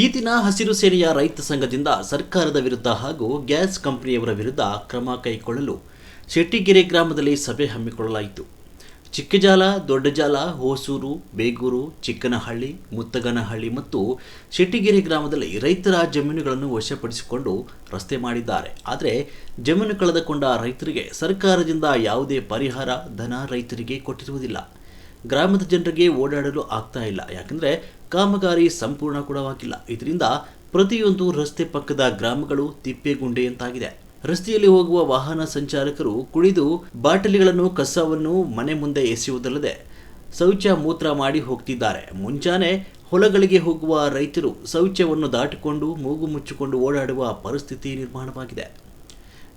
ಈ ದಿನ ಹಸಿರು ಸೇನೆಯ ರೈತ ಸಂಘದಿಂದ ಸರ್ಕಾರದ ವಿರುದ್ಧ ಹಾಗೂ ಗ್ಯಾಸ್ ಕಂಪನಿಯವರ ವಿರುದ್ಧ ಕ್ರಮ ಕೈಗೊಳ್ಳಲು ಶೆಟ್ಟಿಗೆರೆ ಗ್ರಾಮದಲ್ಲಿ ಸಭೆ ಹಮ್ಮಿಕೊಳ್ಳಲಾಯಿತು. ಚಿಕ್ಕಜಾಲ, ದೊಡ್ಡಜಾಲ, ಹೊಸೂರು, ಬೇಗೂರು, ಚಿಕ್ಕನಹಳ್ಳಿ, ಮುತ್ತಗನಹಳ್ಳಿ ಮತ್ತು ಶೆಟ್ಟಿಗೆರೆ ಗ್ರಾಮದಲ್ಲಿ ರೈತರ ಜಮೀನುಗಳನ್ನು ವಶಪಡಿಸಿಕೊಂಡು ರಸ್ತೆ ಮಾಡಿದ್ದಾರೆ. ಆದರೆ ಜಮೀನು ಕಳೆದುಕೊಂಡ ರೈತರಿಗೆ ಸರ್ಕಾರದಿಂದ ಯಾವುದೇ ಪರಿಹಾರ ಧನ ರೈತರಿಗೆ ಕೊಟ್ಟಿರುವುದಿಲ್ಲ. ಗ್ರಾಮದ ಜನರಿಗೆ ಓಡಾಡಲು ಆಗ್ತಾ ಇಲ್ಲ. ಯಾಕಂದರೆ ಕಾಮಗಾರಿ ಸಂಪೂರ್ಣ ಕೂಡ ಆಗಿಲ್ಲ. ಇದರಿಂದ ಪ್ರತಿಯೊಂದು ರಸ್ತೆ ಪಕ್ಕದ ಗ್ರಾಮಗಳು ತಿಪ್ಪೆಗುಂಡೆಯಂತಾಗಿದೆ ರಸ್ತೆಯಲ್ಲಿ ಹೋಗುವ ವಾಹನ ಸಂಚಾರಕರು ಕುಡಿದು ಬಾಟಲಿಗಳನ್ನು, ಕಸವನ್ನು ಮನೆ ಮುಂದೆ ಎಸೆಯುವುದಲ್ಲದೆ ಶೌಚ ಮೂತ್ರ ಮಾಡಿ ಹೋಗ್ತಿದ್ದಾರೆ. ಮುಂಜಾನೆ ಹೊಲಗಳಿಗೆ ಹೋಗುವ ರೈತರು ಶೌಚವನ್ನು ದಾಟಿಕೊಂಡು ಮೂಗು ಮುಚ್ಚಿಕೊಂಡು ಓಡಾಡುವ ಪರಿಸ್ಥಿತಿ ನಿರ್ಮಾಣವಾಗಿದೆ.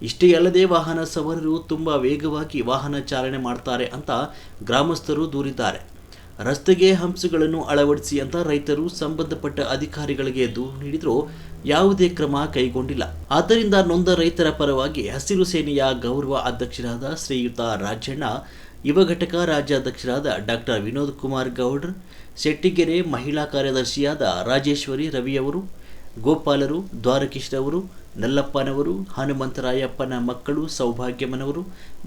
ಇಷ್ಟೇ ಅಲ್ಲದೆ ವಾಹನ ಸವಾರರು ತುಂಬ ವೇಗವಾಗಿ ವಾಹನ ಚಾಲನೆ ಮಾಡ್ತಾರೆ ಅಂತ ಗ್ರಾಮಸ್ಥರು ದೂರಿದ್ದಾರೆ. ರಸ್ತೆಗೆ ಹಂಸಗಳನ್ನು ಅಳವಡಿಸಿ ಅಂತ ರೈತರು ಸಂಬಂಧಪಟ್ಟ ಅಧಿಕಾರಿಗಳಿಗೆ ದೂರು ನೀಡಿದರೂ ಯಾವುದೇ ಕ್ರಮ ಕೈಗೊಂಡಿಲ್ಲ. ಆದ್ದರಿಂದ ನೊಂದ ರೈತರ ಪರವಾಗಿ ಹಸಿರು ಸೇನೆಯ ಗೌರವ ಅಧ್ಯಕ್ಷರಾದ ಶ್ರೀಯುತ ರಾಜಣ್ಣ, ಯುವ ಘಟಕ ರಾಜ್ಯಾಧ್ಯಕ್ಷರಾದ ಡಾಕ್ಟರ್ ವಿನೋದ್ ಕುಮಾರ್ ಗೌಡ್ರ್, ಶೆಟ್ಟಿಗೆರೆ ಮಹಿಳಾ ಕಾರ್ಯದರ್ಶಿಯಾದ ರಾಜೇಶ್ವರಿ ರವಿಯವರು ಗೋಪಾಲರು ದ್ವಾರಕೀಶ್ರವರು ನಲ್ಲಪ್ಪನವರು, ಹನುಮಂತರಾಯಪ್ಪನ ಮಕ್ಕಳು, ಸೌಭಾಗ್ಯಮ್ಮನವರು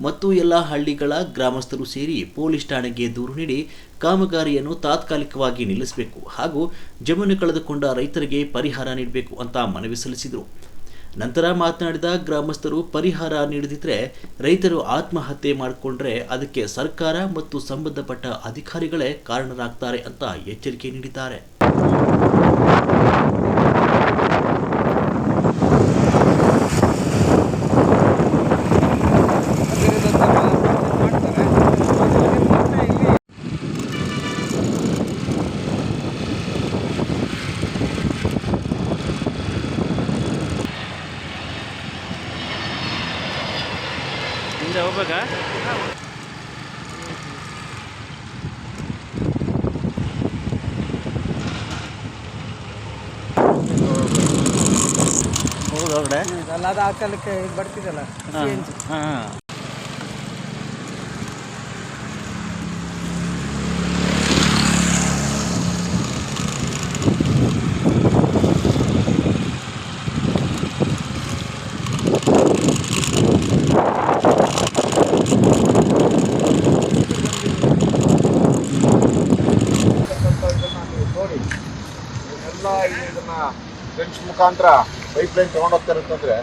ಮತ್ತು ಎಲ್ಲ ಹಳ್ಳಿಗಳ ಗ್ರಾಮಸ್ಥರು ಸೇರಿ ಪೊಲೀಸ್ ಠಾಣೆಗೆ ದೂರು ನೀಡಿ ಕಾಮಗಾರಿಯನ್ನು ತಾತ್ಕಾಲಿಕವಾಗಿ ನಿಲ್ಲಿಸಬೇಕು ಹಾಗೂ ಜಮೀನು ಕಳೆದುಕೊಂಡ ರೈತರಿಗೆ ಪರಿಹಾರ ನೀಡಬೇಕು ಅಂತ ಮನವಿ ಸಲ್ಲಿಸಿದರು. ನಂತರ ಮಾತನಾಡಿದ ಗ್ರಾಮಸ್ಥರು, ಪರಿಹಾರ ನೀಡದಿದ್ದರೆ ರೈತರು ಆತ್ಮಹತ್ಯೆ ಮಾಡಿಕೊಂಡ್ರೆ ಅದಕ್ಕೆ ಸರ್ಕಾರ ಮತ್ತು ಸಂಬಂಧಪಟ್ಟ ಅಧಿಕಾರಿಗಳೇ ಕಾರಣರಾಗ್ತಾರೆ ಅಂತ ಎಚ್ಚರಿಕೆ ನೀಡಿದ್ದಾರೆ. ಹಿಂದೆ ಹೋಗ್ಬೇಕಾ ಹೌದು ಹೊರಗಡೆ? ಅದು ಹಾಕಲಿಕ್ಕೆ ಇದು ಬರ್ತಿದಲ್ಲ ಹಾಂ ಹಾಂ ನೋಡಿ ಇದನ್ನೆಲ್ಲ ಇದನ್ನ ಬೆಂಚ್ ಮುಖಾಂತರ ಪೈಪ್ ಲೈನ್ ತಗೊಂಡೋಗ್ತಾ ಅಂತಂದ್ರೆ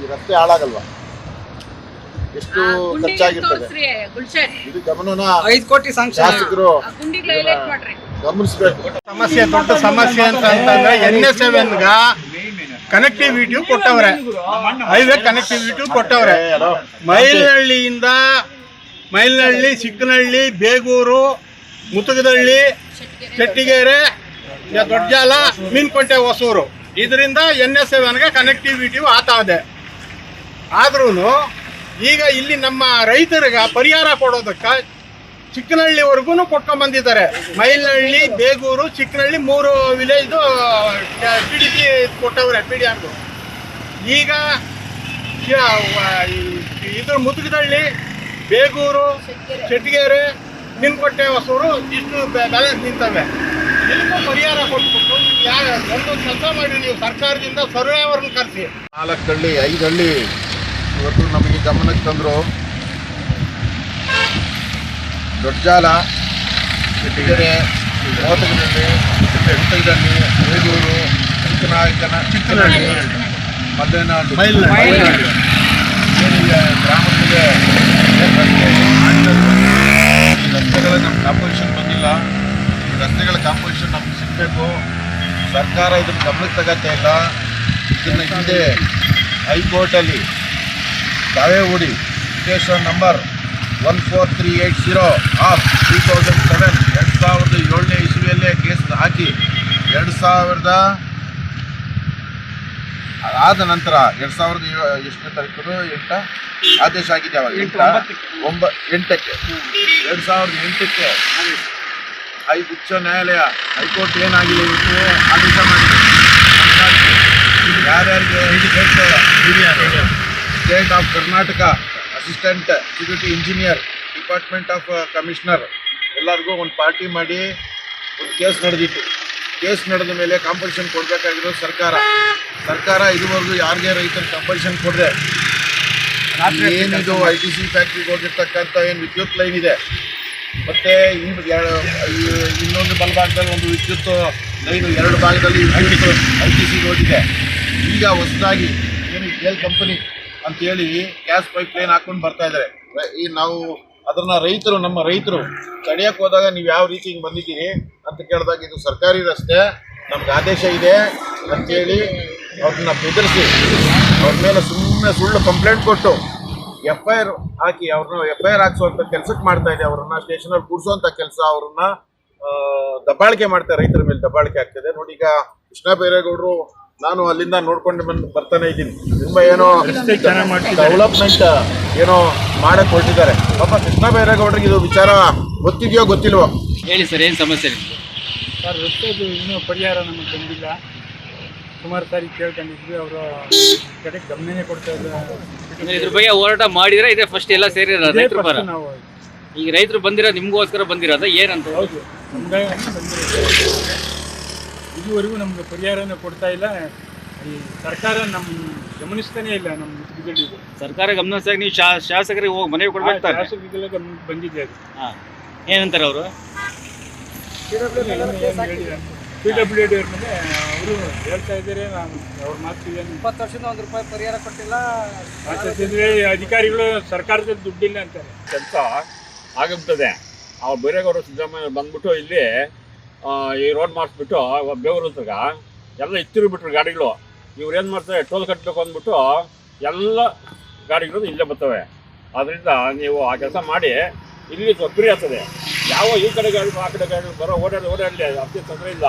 ಈ ರಸ್ತೆ ಹಾಳಾಗಲ್ವಾ? ಎಷ್ಟು ಖರ್ಚಾಗಿರ್ತದೆ? ಇದು ಗಮನನ ಐದು ಕೋಟಿ ಶಾಸಕರು ಗಮನಿಸ್ಬೇಕು. ಸಮಸ್ಯೆ ದೊಡ್ಡ ಸಮಸ್ಯೆ ಅಂತ ಅಂತಂದ್ರೆ ಎನ್ ಎಸ್ ಸೆವೆನ್ಗ ಕನೆಕ್ಟಿವಿಟಿ ಕೊಟ್ಟವ್ರೆ. ಹೈವೇ ಕನೆಕ್ಟಿವಿಟಿ ಕೊಟ್ಟವ್ರೆ. ಮೈಲಹಳ್ಳಿಯಿಂದ ಮೈಲಹಳ್ಳಿ ಚಿಕ್ಕನಹಳ್ಳಿ ಬೇಗೂರು ಮುತುಗದಹಳ್ಳಿ ದೊಡ್ಡ ದೊಡ್ಡಜಾಲ ಮೀನ್ಕೊಂಟೆ ಹೊಸೂರು. ಇದರಿಂದ ಎನ್ ಎಸ್ ಸೆವೆನ್ಗೆ ಕನೆಕ್ಟಿವಿಟಿ ಆಗ್ತಾ ಇದೆ ಆದ್ರೂ ಈಗ ಇಲ್ಲಿ ನಮ್ಮ ರೈತರಿಗೆ ಪರಿಹಾರ ಕೊಡೋದಕ್ಕೆ ಚಿಕ್ಕನಹಳ್ಳಿವರೆಗೂ ಕೊಟ್ಕೊಂಡ್ ಬಂದಿದ್ದಾರೆ. ಮೈಲಹಳ್ಳಿ ಬೇಗೂರು, ಚಿಕ್ಕನಹಳ್ಳಿ ಮೂರು ವಿಲೇಜ್ದು ಪಿ ಡಿ ಪಿ ಕೊಟ್ಟವ್ರೆ ಪಿ ಡಿ ಈಗ ಇದ್ರ ಮುದುಗದಹಳ್ಳಿ ಬೇಗೂರು ಚೆಟ್ಟಿಗೆರೆ ನಿನ್ಕೊಟ್ಟೆ ಹೊಸೂರು ಇಷ್ಟು ಬ್ಯಾಲೆನ್ಸ್ ನಿಂತವೆ. ಇದಕ್ಕೂ ಪರಿಹಾರ ಕೊಟ್ಬಿಟ್ಟು ಯಾರು ಒಂದು ಕೆಲಸ ಮಾಡಿ ನೀವು ಸರ್ಕಾರದಿಂದ ಸರ್ವೇವರ್ನ ಕರೆಸಿ ನಾಲ್ಕು ಹಳ್ಳಿ, ಐದು ಹಳ್ಳಿ ಇವತ್ತು ನಮಗೆ ಗಮನಕ್ಕೆ ತಂದರು ದೊಡ್ಡಜಾಲ ಜಾಲ ಮೋತಗದಲ್ಲಿ ಬೆಟ್ಟದಲ್ಲಿ ಬೇಗೂರು ಚಿಕ್ಕನಾಯಕನ ಚಿಕ್ಕನಹಳ್ಳಿ. ಮೈಲ್ನಹಳ್ಳಿ. ಏನಿದೆ? ಈ ರಸ್ತೆಗಳ ನಮ್ಮ ಕಾಂಪೋಸಿಷನ್ ಬಂದಿಲ್ಲ ಈ ರಸ್ತೆಗಳ ಕಾಂಪೋಸಿಷನ್ ನಮ್ಗೆ ಸಿಗಬೇಕು ಸರ್ಕಾರ ಇದನ್ನು ಗಮನಕ್ಕೆ ಇಲ್ಲ. ಇದನ್ನ ಹಿಂದೆ ಹೈಕೋರ್ಟಲ್ಲಿ ದಾವೇಗುಡಿ ಹೂಡಿ station number one four three eight zero of two thousand seven ಎರಡು ಸಾವಿರದ ಏಳನೇ ಇಸ್ವಿಯಲ್ಲೇ ಕೇಸ್ ಹಾಕಿ ಎರಡು ಸಾವಿರದ ಆದ ನಂತರ ಎರಡು ಸಾವಿರದ ಎಷ್ಟನೇ ತಾರೀಕು ಎಂಟ? ಆದೇಶ ಆಗಿದೆ ಅವಾಗ ಎಂಟ? ಒಂಬ ಎಂಟಕ್ಕೆ. ಎರಡು ಸಾವಿರದ ಎಂಟಕ್ಕೆ. ಹೈ ಉಚ್ಚ ನ್ಯಾಯಾಲಯ ಹೈಕೋರ್ಟ್ ಏನಾಗಿದೆ ಇವತ್ತು? ಆದೇಶ ಮಾಡಿದೆ. ಯಾರ್ಯಾರಿಗೆ state of Karnataka assistant executive engineer department of commissioner ಎಲ್ಲರಿಗೂ ಒಂದು ಪಾರ್ಟಿ ಮಾಡಿ ಒಂದು ಕೇಸ್ ನಡೆದಿತ್ತು. ಕೇಸ್ ನಡೆದ ಮೇಲೆ ಕಾಂಪಲ್ಷನ್ ಕೊಡಬೇಕಾಗಿರೋದು ಸರ್ಕಾರ. ಸರ್ಕಾರ ಇದುವರೆಗೂ ಯಾರಿಗೆ ರೈತರು ಕಾಂಪಲ್ಷನ್ ಕೊಡದೆ? ಏನಿದು ಐ ಟಿ ಸಿ ಫ್ಯಾಕ್ಟ್ರಿಗೆ ಹೋಗಿರ್ತಕ್ಕಂಥ ಏನು ವಿದ್ಯುತ್ ಲೈನ್ ಇದೆ? ಮತ್ತೆ ಈ ಇನ್ನೊಂದು ಬಲಭಾಗದಲ್ಲಿ ಒಂದು ವಿದ್ಯುತ್, ಲೈನ್ ಎರಡು ಭಾಗದಲ್ಲಿ ವಿದ್ಯುತ್ ಐ ಹೋಗಿದೆ. ಈಗ ಹೊಸದಾಗಿ ಏನು ಜೇಲ್ ಕಂಪನಿ ಅಂತೇಳಿ ಗ್ಯಾಸ್ ಪೈಪ್ ಲೈನ್ ಹಾಕೊಂಡು ಬರ್ತಾ ಇದ್ದಾರೆ ಈ ನಾವು ಅದನ್ನ ರೈತರು, ನಮ್ಮ ರೈತರು ತಡಿಯಕ್ಕೆ ಹೋದಾಗ ನೀವು ಯಾವ ರೀತಿ ಹಿಂಗೆ ಬಂದಿದ್ದೀರಿ ಅಂತ ಕೇಳಿದಾಗ ಇದು ಸರ್ಕಾರಿ ರಸ್ತೆ, ನಮ್ಗೆ ಆದೇಶ ಇದೆ ಅಂತೇಳಿ ಅವ್ರನ್ನ ಬೆದರಿಸಿ, ಅವ್ರ ಮೇಲೆ ಸುಮ್ಮನೆ ಸುಳ್ಳು ಕಂಪ್ಲೇಂಟ್ ಕೊಟ್ಟು ಎಫ್ ಐ ಆರ್ ಹಾಕಿ ಅವ್ರನ್ನ ಎಫ್ ಐ ಆರ್ ಹಾಕ್ಸುವಂತ ಕೆಲ್ಸಕ್ಕೆ ಮಾಡ್ತಾ ಇದೆ ಅವ್ರನ್ನ ಸ್ಟೇಷನಲ್ಲಿ ಕೂಡಿಸುವಂತ ಕೆಲಸ ಅವ್ರನ್ನ ದಬ್ಬಾಳಿಕೆ ಮಾಡ್ತಾರೆ ರೈತರ ಮೇಲೆ ದಬ್ಬಾಳಿಕೆ ಆಗ್ತದೆ. ನೋಡಿ ಈಗ ಕೃಷ್ಣ ಬೈರೇಗೌಡರು ನಾನು ಅಲ್ಲಿಂದ ನೋಡ್ಕೊಂಡು ಬಂದು ಬರ್ತಾನೆ ಇದ್ದೀನಿ. ತುಂಬ ಏನೋ ಡೆವಲಪ್ಮೆಂಟ್ ಏನೋ ಮಾಡಕ್ ಹೊರಟಿದ್ದಾರೆ. ಪಾಪ ಕೃಷ್ಣ ಬೈರೇಗೌಡರಿಗೆ ಇದು ವಿಚಾರ ಗೊತ್ತಿದೆಯೋ ಗೊತ್ತಿಲ್ವೋ? ಹೇಳಿ ಸರ್ ಏನು ಸಮಸ್ಯೆ ಸರ್ ರಸ್ತೆದು ಇನ್ನೂ ಪರಿಹಾರ ನಮಗೆ ಬಂದಿಲ್ಲ. ಸುಮಾರು ಸಾರಿ ಕೇಳ್ಕೊಂಡಿದ್ವಿ ಅವರು ಕಡೆ ಗಮನನೇ ಕೊಡ್ತಾ ಇದ್ದಾರೆ ಇದ್ರ ಬಗ್ಗೆ ಹೋರಾಟ ಮಾಡಿದ್ರೆ ಇದೇ ಫಸ್ಟ್ ಎಲ್ಲ ಸೇರಿ ರೈತರ ಪರ ನಾವು. ಈಗ ರೈತರು ಬಂದಿರೋ ನಿಮ್ಗೋಸ್ಕರ ಬಂದಿರೋದ ಏನಂತ? ಹೌದು ಬಂದಿರೋದು. ಇದುವರೆಗೂ ನಮ್ಗೆ ಪರಿಹಾರನ ಕೊಡ್ತಾ ಇಲ್ಲ. ಈ ಸರ್ಕಾರ ನಮ್ಮ ಗಮನಿಸ್ತಾನೆ ಇಲ್ಲ ನಮ್ಮ ಸರ್ಕಾರ ಗಮನಿಸಿದಾಗ ನೀವು ಶಾ ಶಾಸಕರಿಗೆ ಹೋಗಿ ಮನೆಗೆ ಕೊಡ್ಬೇಕು ತಾನೆ? ಶಾಸಕರಿಗೆಲ್ಲ ಬಂದಿದೆ ಅದು. ಹಾ. ಏನಂತಾರೆ ಅವರು? ಪಿ ಡಬ್ಲ್ಯೂ ಡಿ ಅವ್ರ ಮೇಲೆ ಅವರು ಹೇಳ್ತಾ ಇದ್ದಾರೆ ನಾನು ಅವ್ರ ಮಾತಿಗೆ ಇಪ್ಪತ್ತು ವರ್ಷದಿಂದ ಒಂದು ರೂಪಾಯಿ ಪರಿಹಾರ ಕೊಟ್ಟಿಲ್ಲ. ಅಧಿಕಾರಿಗಳು ಸರ್ಕಾರದ ದುಡ್ಡಿಲ್ಲ ಅಂತಾರೆ. ಕೆಲಸ ಆಗುತ್ತದೆ. ಅವ್ರು ಬೈರೇಗೌಡರು ಸಿದ್ದರಾಮಯ್ಯ ಬಂದ್ಬಿಟ್ಟು ಇಲ್ಲಿ ಆ, ಈ ರೋಡ್ ಮಾಡಿಸ್ಬಿಟ್ಟು ಬೇವರು ಹತ್ರಗ ಎಲ್ಲ ಇತ್ತಿರು ಬಿಟ್ರು ಗಾಡಿಗಳು. ಇವ್ರು ಏನು ಮಾಡ್ತಾರೆ ಟೋಲ್ ಕಟ್ಟಬೇಕು ಅಂದ್ಬಿಟ್ಟು ಎಲ್ಲ ಗಾಡಿಗಳು ಇಲ್ಲೇ ಬರ್ತವೆ. ಅದರಿಂದ ನೀವು ಆ ಕೆಲಸ ಮಾಡಿ ಇಲ್ಲಿ ಫ್ರೀ ಆಗ್ತದೆ. ಯಾವ ಈ ಕಡೆ ಗಾಡಿ ಆ ಕಡೆ ಗಾಡಿ ಬರೋ ಓಡಾಡಿ ಓಡಾಡಲಿ ಅಷ್ಟೇ ತೊಂದರೆ ಇಲ್ಲ.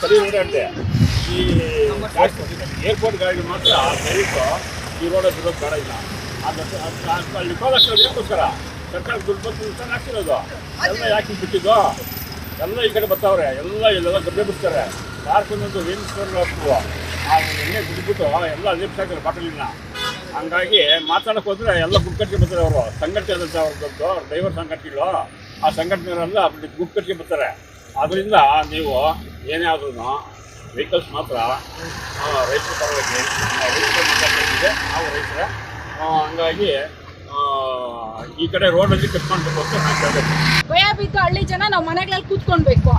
ಸರಿ ಓಡಾಡಲಿ ಈ ಏರ್ಪೋರ್ಟ್ ಗಾಡಿ ಮಾತ್ರ ದಯವಿಟ್ಟು ಈ ರೋಡಲ್ಲಿ ಬಿಡೋದು ಬೇಡ ಇಲ್ಲ ಅದು ಅಲ್ಲಿ ಹೋಗಷ್ಟು ಅದಕ್ಕೋಸ್ಕರ ಸರ್ಕಾರ ದುಡ್ಡು ಬಂದು ಹಾಕಿರೋದು ಎಲ್ಲ ಯಾಕೆ ಬಿಟ್ಟಿದ್ದು? ಎಲ್ಲ ಈ ಕಡೆ ಬರ್ತಾವ್ರೆ ಎಲ್ಲ ಇಲ್ಲೆಲ್ಲ ದುಡ್ಡೆ ಬಿಡ್ತಾರೆ ಯಾರ್ಕೊಂದೊಂದು ವೇಣಿಸ್ಕೊಂಡು ಹಾಕ್ತವ ಆ ಎಣ್ಣೆ ಬಿಟ್ಬಿಟ್ಟು ಎಲ್ಲ ಬಿಡ್ತಾರೆ ಬಾಟಲಿನ. ಹಂಗಾಗಿ ಮಾತಾಡಕ್ಕೆ ಹೋದ್ರೆ ಎಲ್ಲ ಗುಡ್ ಕಟ್ಗೆ ಬರ್ತಾರೆ ಅವರು. ಸಂಘಟನೆ ಅವ್ರದ್ದು ಡ್ರೈವರ್ ಸಂಘಟನೆಗಳು. ಆ ಸಂಘಟನೆಗಳೆಲ್ಲ ಗುಂಪು ಕಟ್ಗೆ ಬರ್ತಾರೆ. ಅದರಿಂದ ನೀವು ಏನೇ ಆದ್ರೂ ವೆಹಿಕಲ್ಸ್ ಮಾತ್ರ ರೈತರ ಪರವಾಗಿ ನಾವು ರೈತರ ಹಂಗಾಗಿ ಈ ಕಡೆ ರೋಡಲ್ಲಿ ಕಟ್ ಮಾಡಬೇಕು ಅಂತ ನಾನು ಕೇಳಬೇಕು. ಭಯ ಬಿದ್ದು ಹಳ್ಳಿ ಜನ ನಾವು ಮನೆಗಳಲ್ಲಿ ಕೂತ್ಕೊಳ್ಬೇಕು.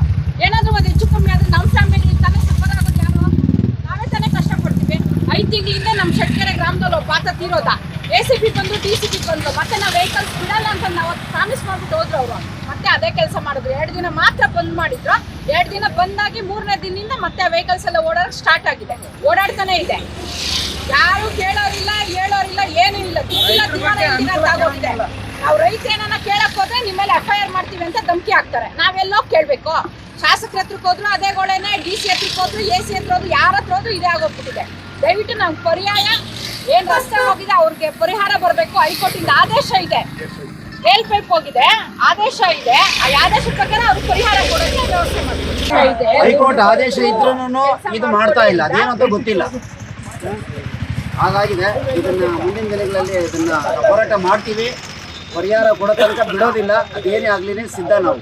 ಏನಾದರೂ ಒಂದು ಹೆಚ್ಚು ಕಮ್ಮಿ ಆದರೆ ನಮ್ಮ ಫ್ಯಾಮಿಲಿ ತಾನೇ ಸಫರ್ ಆಗುತ್ತೆ ನಾವೇ ತಾನೇ ಕಷ್ಟಪಡ್ತೀವಿ. ಐದು ತಿಂಗಳಿಂದ ನಮ್ಮ ಶೆಟ್ಕೆರೆ ಗ್ರಾಮದಲ್ಲಿ ಒಬ್ಬ ಆತ ತೀರೋದ? ಎ ಸಿ ಪಿ ಬಂದು ಡಿ ಸಿ ಪಿ ಬಂದು ಮತ್ತೆ ನಾವು ವೆಹಿಕಲ್ಸ್ ಬಿಡಲ್ಲ ಅಂತ ನಾವು ಪ್ರಾಮಿಸ್ ಮಾಡ್ಬಿಟ್ಟು ಹೋದ್ರು ಅವರು. ಮತ್ತೆ ಅದೇ ಕೆಲಸ ಮಾಡಿದ್ರು. ಎರಡು ದಿನ ಮಾತ್ರ ಬಂದ್ ಮಾಡಿದ್ರು. ಎರಡು ದಿನ ಬಂದಾಗಿ ಮೂರನೇ ದಿನದಿಂದ ಮತ್ತೆ ವೆಹಿಕಲ್ಸ್ ಎಲ್ಲ ಓಡಾಡಕ್ ಸ್ಟಾರ್ಟ್ ಆಗಿದೆ. ಓಡಾಡ್ತಾನೆ ಇದೆ. ಯಾರು ಕೇಳೋರಿಲ್ಲ ಹೇಳೋರಿಲ್ಲ ಏನೂ ಇಲ್ಲ. ನಾವು ರೈತ ಏನನ್ನ ಕೇಳಕ್ ಹೋದ್ರೆ ನಿಮ್ಮ ಮೇಲೆ ಎಫ್ ಐ ಆರ್ ಮಾಡ್ತೀವಿ ಅಂತ ಧಮಕಿ ಹಾಕ್ತಾರೆ. ನಾವೆಲ್ಲೋ ಕೇಳ್ಬೇಕು. ಶಾಸಕರ ಹತ್ರಕ್ಕೆ ಹೋದ್ರು ಅದೇ ಗೋಳೆನೆ ಡಿ ಸಿ ಹತ್ರಕ್ಕೆ ಹೋದ್ರು ಎ ಸಿ ಹತ್ರ ಹೋದ್ರು ಯಾರ ಹತ್ರ ಹೋದ್ರು ಇದೇ ಆಗೋಗ್ಬಿಟ್ಟಿದೆ. ದಯವಿಟ್ಟು ನಮ್ಗೆ ಪರ್ಯಾಯ ಏನ್ ರಸ್ತೆ ಹೋಗಿದೆ ಅವ್ರಿಗೆ ಪರಿಹಾರ ಬರಬೇಕು. ಹೈಕೋರ್ಟಿಂದ ಆದೇಶ ಇದೆ. ಹೇಳ್ಬೇಕು ಹೋಗಿದೆ. ಆದೇಶ ಇದೆ. ಆ ಆದೇಶ ಪ್ರಕಾರ ಅವ್ರಿಗೆ ಪರಿಹಾರ ಕೊಡೋಕೆ ವ್ಯವಸ್ಥೆ ಹೈಕೋರ್ಟ್ ಆದೇಶ ಇದ್ರೂ ಇದು ಮಾಡ್ತಾ ಇಲ್ಲ. ಅದೇನಂತ ಗೊತ್ತಿಲ್ಲ. ಹಾಗಾಗಿದೆ, ಇದನ್ನ ಮುಂದಿನ ದಿನಗಳಲ್ಲಿ ಇದನ್ನ ಹೋರಾಟ ಮಾಡ್ತೀವಿ. ಪರಿಹಾರ ಕೊಡೋ ತನಕ ಬಿಡೋದಿಲ್ಲ. ಅದೇನೇ ಆಗ್ಲಿ ಸಿದ್ಧ ನಾವು.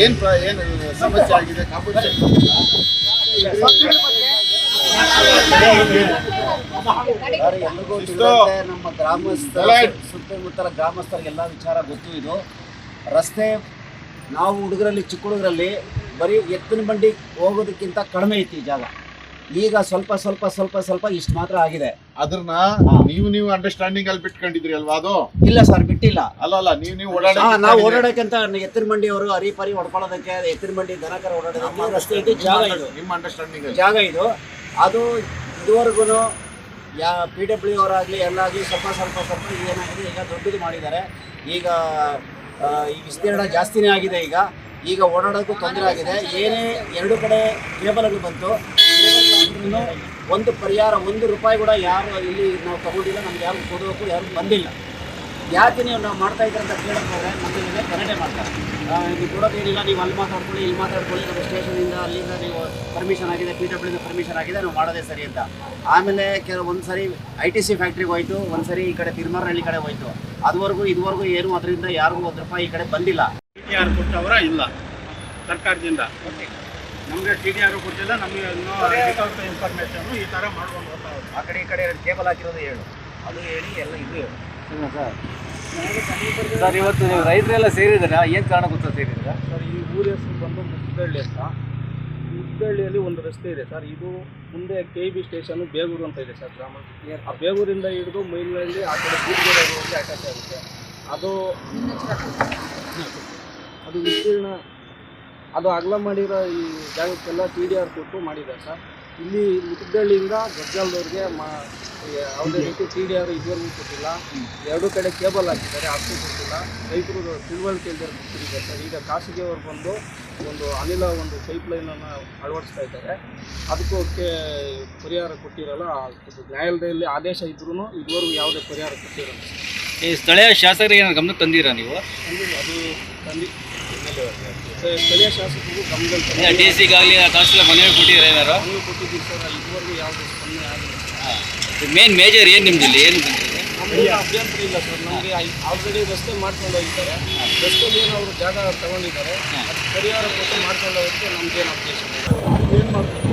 ಏನ್ ಪ್ರ- ಏನ್ ಸಮಸ್ಯೆ ಆಗಿದೆ? ಎಲ್ರಿಗೂ ನಮ್ಮ ಗ್ರಾಮಸ್ಥರ. ಸುತ್ತಮುತ್ತಲ ಗ್ರಾಮಸ್ಥರಿಗೆಲ್ಲ ವಿಚಾರ ಗೊತ್ತು ಇದು. ರಸ್ತೆ ನಾವು ಹುಡುಗರಲ್ಲಿ ಚಿಕ್ಕ ಹುಡುಗರಲ್ಲಿ ಬರೀ ಎತ್ತಿನ ಬಂಡಿ ಹೋಗೋದಕ್ಕಿಂತ ಕಡಿಮೆ ಐತಿ ಈ ಜಾಗ. ಈಗ ಸ್ವಲ್ಪ ಸ್ವಲ್ಪ ಸ್ವಲ್ಪ ಸ್ವಲ್ಪ ಇಷ್ಟು ಮಾತ್ರ ಆಗಿದೆ. ಅದನ್ನ ನೀವು ನೀವು ಅಂಡರ್ಸ್ಟ್ಯಾಂಡಿಂಗ್ ಅಲ್ಲಿ ಬಿಟ್ಕೊಂಡಿದ್ರಿ ಅಲ್ವಾ ಅದು? ಇಲ್ಲ ಸರ್ ಬಿಟ್ಟಿಲ್ಲ. ಅಲ್ಲ ಅಲ್ಲ ನೀವು ನೀವು ಓಡಾಡಿ ನಾವು ಓಡಾಡಕ್ಕಂತ ಎತ್ತಿನ ಮಂಡಿ ಅವರು ಹರಿಪರಿ ಹೊಡ್ಕೊಳ್ಳೋದಕ್ಕೆ ಎತ್ತಿನ ಮಂಡಿ ದನಕರ ಓಡಾಡೋದಕ್ಕೆ ರಸ್ತೆ ಇದು ಜಾಗ ಇದು. ನಿಮ್ಮ ಅಂಡರ್ಸ್ಟ್ಯಾಂಡಿಂಗ್ ಜಾಗ ಇದು. ಅದು ಇದುವರೆಗೂ ಯಾ ಪಿ ಡಬ್ಲ್ಯೂ ಅವರಾಗಲಿ ಎಲ್ಲಾಗಲಿ ಸ್ವಲ್ಪ ಸ್ವಲ್ಪ ಸ್ವಲ್ಪ ಏನಾಗಿದೆ ಈಗ ದೊಡ್ಡದು ಮಾಡಿದ್ದಾರೆ. ಈಗ ಈ ವಿಸ್ತೀರ್ಣ ಜಾಸ್ತಿನೇ ಆಗಿದೆ ಈಗ. ಈಗ ಓಡಾಡೋಕ್ಕೂ ತೊಂದರೆ ಆಗಿದೆ. ಏನೇ ಎರಡು ಕಡೆ ಕೇಬಲ್ಗಳು ಬಂತು ಇನ್ನು ಒಂದು ಪರಿಹಾರ ಒಂದು ರೂಪಾಯಿ ಕೂಡ ಯಾರು ಇಲ್ಲಿ ನಾವು ತಗೊಂಡಿಲ್ಲ ನಮ್ಗೆ ಯಾರು ಕೊಡಬೇಕು ಯಾರು ಬಂದಿಲ್ಲ. ಯಾಕೆ ನೀವು ನಾವು ಮಾಡ್ತಾ ಇದ್ದೀರ ಅಂತ ಕೇಳಕ್ಕೆ ಮತ್ತೆ ನಮಗೆ ಕರಡೆ ಮಾಡ್ತಾರೆ. ನೀವು ಕೊಡೋದೇನಿಲ್ಲ ನೀವು ಅಲ್ಲಿ ಮಾತಾಡ್ಕೊಳ್ಳಿ ಇಲ್ಲಿ ಮಾತಾಡ್ಕೊಳ್ಳಿ ನಮ್ಮ ಸ್ಟೇಷನಿಂದ ಅಲ್ಲಿಂದ ನೀವು ಪರ್ಮಿಷನ್ ಆಗಿದೆ ಪಿ ಡಬ್ಲ್ಯೂಯಿಂದ ಪರ್ಮಿಷನ್ ಆಗಿದೆ ನಾವು ಮಾಡೋದೇ ಸರಿ ಅಂತ. ಆಮೇಲೆ ಕೆಲವು ಒಂದು ಸರಿ ಐ ಟಿ ಸಿ ಫ್ಯಾಕ್ಟ್ರಿಗೆ ಹೋಯ್ತು ಒಂದು ಸರಿ ಈ ಕಡೆ ತಿರುಮರಹಳ್ಳಿ ಕಡೆ ಹೋಯ್ತು. ಅದುವರೆಗೂ ಇದುವರೆಗೂ ಏನು ಅದರಿಂದ ಯಾರಿಗೂ ಒಂದು ರೂಪಾಯಿ ಈ ಕಡೆ ಬಂದಿಲ್ಲ. ಯಾರು ಕೊಟ್ಟವರ ಇಲ್ಲ ಸರ್ಕಾರದಿಂದ. ನಮಗೆ ಟಿ ಡಿ ಆರ್ ಕೊಟ್ಟಿಲ್ಲ ನಮಗೆ ಇನ್ನೂ ವಿತೌಟ್ ಇನ್ಫಾರ್ಮೇಷನ್ ಈ ಥರ ಮಾಡ್ಕೊಂಡು ಹೋಗ್ತಾ. ಆ ಕಡೆ ಈ ಕಡೆ ಕೇಬಲ್ ಹಾಕಿರೋದು ಹೇಳು. ಅದು ಹೇಳಿ ಎಲ್ಲ ಇದು ಹೇಳು. ಸರ್. ಇವತ್ತು ನೀವು ರೈತರೆಲ್ಲ ಸೇರಿದ್ದೀರಾ? ಏನು ಕಾರಣ ಗೊತ್ತಾ ಸೇರಿದ್ದೀರಾ? ಸರ್ ಈ ಊರ ಹೆಸರು ಬಂದು ಮುದ್ದಳ್ಳಿ ಅಂತ. ಮುದ್ದಳ್ಳಿಯಲ್ಲಿ ಒಂದು ರಸ್ತೆ ಇದೆ ಸರ್. ಇದು ಮುಂದೆ ಕೆ ಬಿ ಸ್ಟೇಷನ್ ಬೇಗೂರು ಅಂತ ಇದೆ ಸರ್ ಗ್ರಾಮ. ಆ ಬೇಗೂರಿಂದ ಹಿಡಿದು ಮೈಲಲ್ಲಿ ಆ ಕಡೆ ಬೂದಿಗೆರೆ ಹೋಗಿ ಅಟ್ಯಾಚ್ ಆಗುತ್ತೆ. ಅದು ಅದು ವಿಸ್ತೀರ್ಣ ಅದು ಅಗಲ ಮಾಡಿರೋ ಈ ಜಾಗಕ್ಕೆಲ್ಲ ಟಿ ಡಿ ಆರ್ ಕೊಟ್ಟು ಮಾಡಿದ್ದಾರೆ ಸರ್. ಇಲ್ಲಿ ಮುದ್ದಳ್ಳಿಯಿಂದ ಗೊಜ್ಜಲ್ದವ್ರಿಗೆ ಮಾ ಯಾವುದೇ ರೀತಿ ಟಿ ಡಿ ಆರ್ ಇದುವರೆಗೂ ಕೊಟ್ಟಿಲ್ಲ. ಎರಡು ಕಡೆ ಕೇಬಲ್ ಹಾಕಿದ್ದಾರೆ ಅಷ್ಟು ಕೊಟ್ಟಿಲ್ಲ. ರೈತರು ತಿಳುವಳಿಕೆ ಇಲ್ದಿರೋ ಕೊಟ್ಟಿದ್ದಾರೆ ಸರ್. ಈಗ ಖಾಸಗಿಯವರು ಬಂದು ಒಂದು ಅನಿಲ ಒಂದು ಪೈಪ್ ಲೈನನ್ನು ಅಳವಡಿಸ್ತಾ ಇದ್ದಾರೆ. ಅದಕ್ಕೆ ಪರಿಹಾರ ಕೊಟ್ಟಿರಲ್ಲ ನ್ಯಾಯಾಲಯದಲ್ಲಿ ಆದೇಶ ಇದ್ರೂ ಇದುವರೆಗೂ ಯಾವುದೇ ಪರಿಹಾರ ಕೊಟ್ಟಿರಲ್ಲ. ಈ ಸ್ಥಳೀಯ ಶಾಸಕರಿಗೆ ಗಮನಕ್ಕೆ ತಂದಿರಾ ನೀವು? ಅದು ತಂದು ಸ್ಥಳೀಯ ಶಾಸಕರು ಗಮನದಲ್ಲಿ ತಂದಿದ್ದೀವಿ. ಡಿ ಸಿಗಾಗಲಿ ತಹಸೀಲ್ ಮನವಿ ಕೊಟ್ಟಿದ್ರೆ ಏನಾರು ಮನವಿ ಕೊಟ್ಟಿದ್ದೀವಿ ಸರ್ ಇದುವರೆಗೂ ಯಾವುದೇ ಸ್ಪಂದನೆ ಆಗಿಲ್ಲ. ಮೇನ್ ಮೇಜರ್ ಏನು ನಿಮ್ದಿಲ್ಲಿ ಏನು ನಮಗೆ ಅಭ್ಯಂತರ ಇಲ್ಲ ಸರ್ ನಮಗೆ ಆಲ್ರೆಡಿ ರಸ್ತೆ ಮಾಡ್ಕೊಂಡು ಹೋಗಿದ್ದಾರೆ. ರಸ್ತೆಯಲ್ಲಿ ಏನು ಅವರು ಜಾಗ ತಗೊಂಡಿದ್ದಾರೆ. ಪರಿಹಾರ ಕೊಟ್ಟು ಮಾಡ್ಕೊಂಡು ಹೋಗೋಕ್ಕೆ ನಮ್ಗೇನು ಅಬ್ಜೆಕ್ಷನ್ ಏನು ಮಾಡ್ತೀವಿ